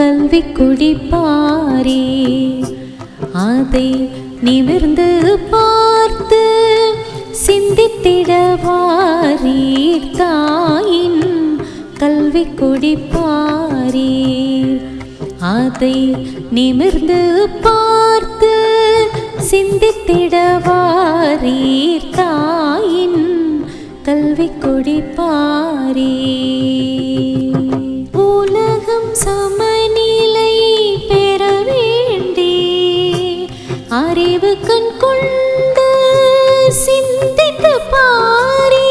கல்வி குடிப்பாரே. அதை நிமிர்ந்து பார்த்து சிந்தித்திடவாரீர் தாயின் கல்வி குடிப்பாரீர் அதை நிமிர்ந்து பார்த்து சிந்தித்திடவாரீர் தாயின் கல்வி குடிப்பாரீர் அறிவு கண் கொண்டு சிந்தித்து பாரி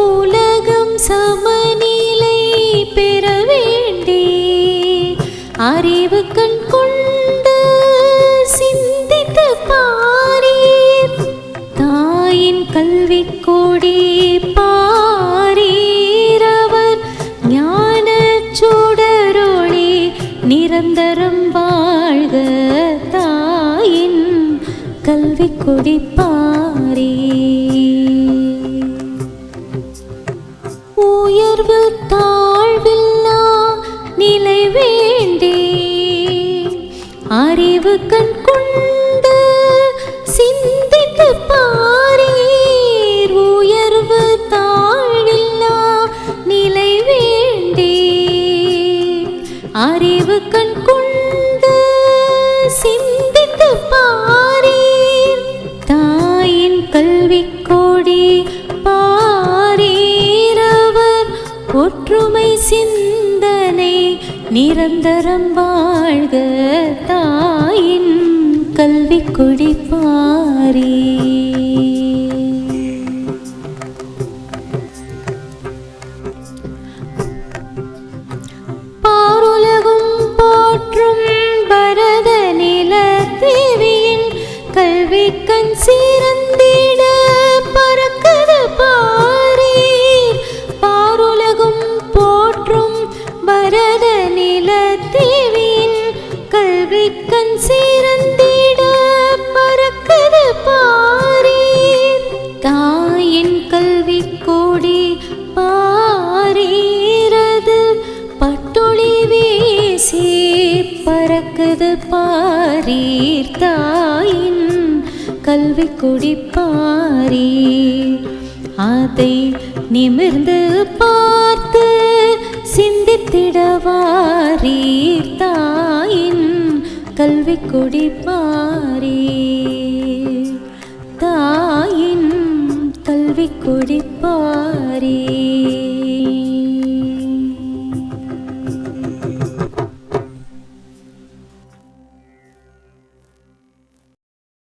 உலகம் சமநிலை பெற வேண்டி. அறிவு கண் கொண்டு சிந்தித்து பாரி தாயின் கல்வி கொடி பா கல்வி கொடி உயர்வு தாழ்வில்லா நிலை வேண்டே. அறிவு கண் கொண்டு சிந்தித்து பாரீர். உயர்வு தாழ்வில்லா நிலை வேண்டே. அறிவு கண் கொண்டு நிரந்தரம் வாழ்க தாயின் கல்வி கொடி பாருலகும் போற்றும் பரத நில தேவியின் கல்வி கண் சீரந்திட கல்வி கண் சீரந்திட பறக்குது பாரீர் தாயின் கல்வி கோடி பாரீரது. பட்டொளி வீசி பறக்குது பாரீர் தாயின் கல்வி கொடி பாரீர் அதை நிமிர்ந்து பார்த்து சிந்தித்திடவாரீர் தாய் கல்வி கொடி பாரீர் தாயின் கல்வி கொடி பாரே.